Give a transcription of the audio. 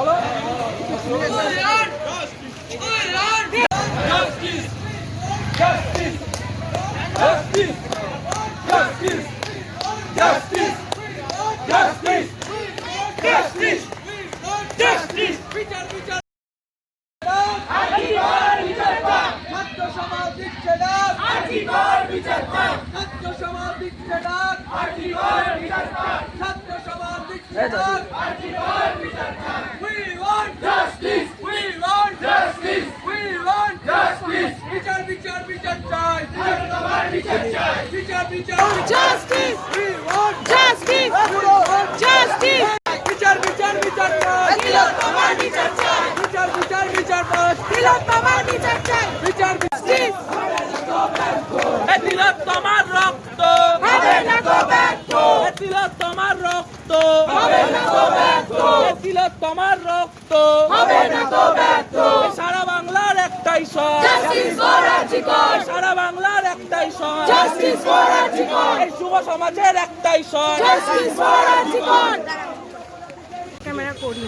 Evet. বিচার বিচার justice We want justice justice বিচার বিচার বিচার চাই তোমার বিচার চাই বিচার বিচার বিচার তিলক তোমার বিচার চাই বিচার জাস্টিস এ তোমার রক্ত হবে না তোমার রক্ত হবে না তোমার রক্ত হবে না সারা বাংলার একটাই স্বর জাস্টিস ফর আর্জিকর সারা স্বর জাস্টিস ফর আরজিকর এই শুভ সমাজের একটাই স্বর জাস্টিস ফর আরজিকর ক্যামেরা করি